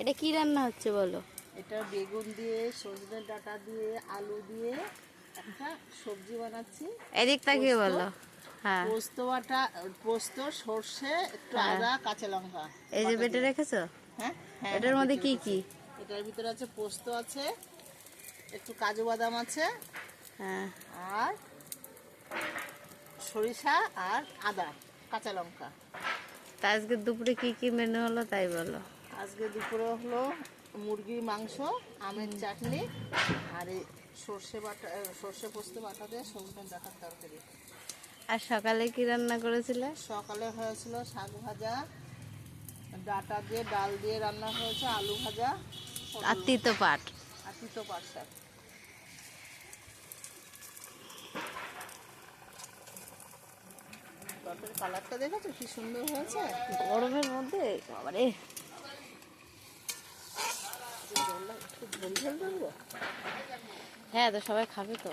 এটা কি রান্না হচ্ছে বলো? এটা বেগুন দিয়ে সজনে ডাঁটা দিয়ে আলু দিয়ে একটা সবজি বানাচ্ছি। এদিক তাকিয়ে বলো। হ্যাঁ। পোস্ত বাটা পোস্ত সর্ষে একটু হ্যাঁ। আদা কাঁচা লঙ্কা। এই যে বেটে রেখেছো? হ্যাঁ হ্যাঁ, এটার মধ্যে বেটে কি কি? এটার ভিতরে আছে পোস্ত আছে একটু কাজু বাদাম আছে হ্যাঁ। আর সরিষা আর আদা কাঁচা লঙ্কা। তা আজকে দুপুরে কি কি মেনু হলো তাই বলো। আজকে দুপুরে হলো মুরগির মাংস আমের চাটনি আর এই সর্ষে বাটা সর্ষে পোস্ত বাটা দিয়ে সজনে ডাটার তরকারি। আর সকালে কি রান্না করেছিলে? সকালে হয়েছিল শাক ভাজা ডাটা দিয়ে ডাল দিয়ে রান্না হয়েছে আলু ভাজা আর তিতো পাট। আর তিতো পাট শাক। কালারটা দেখেছ? কি সুন্দর হয়েছে? গরমের মধ্যে বাবারে। হ্যাঁ তো সবাই খাবে তো।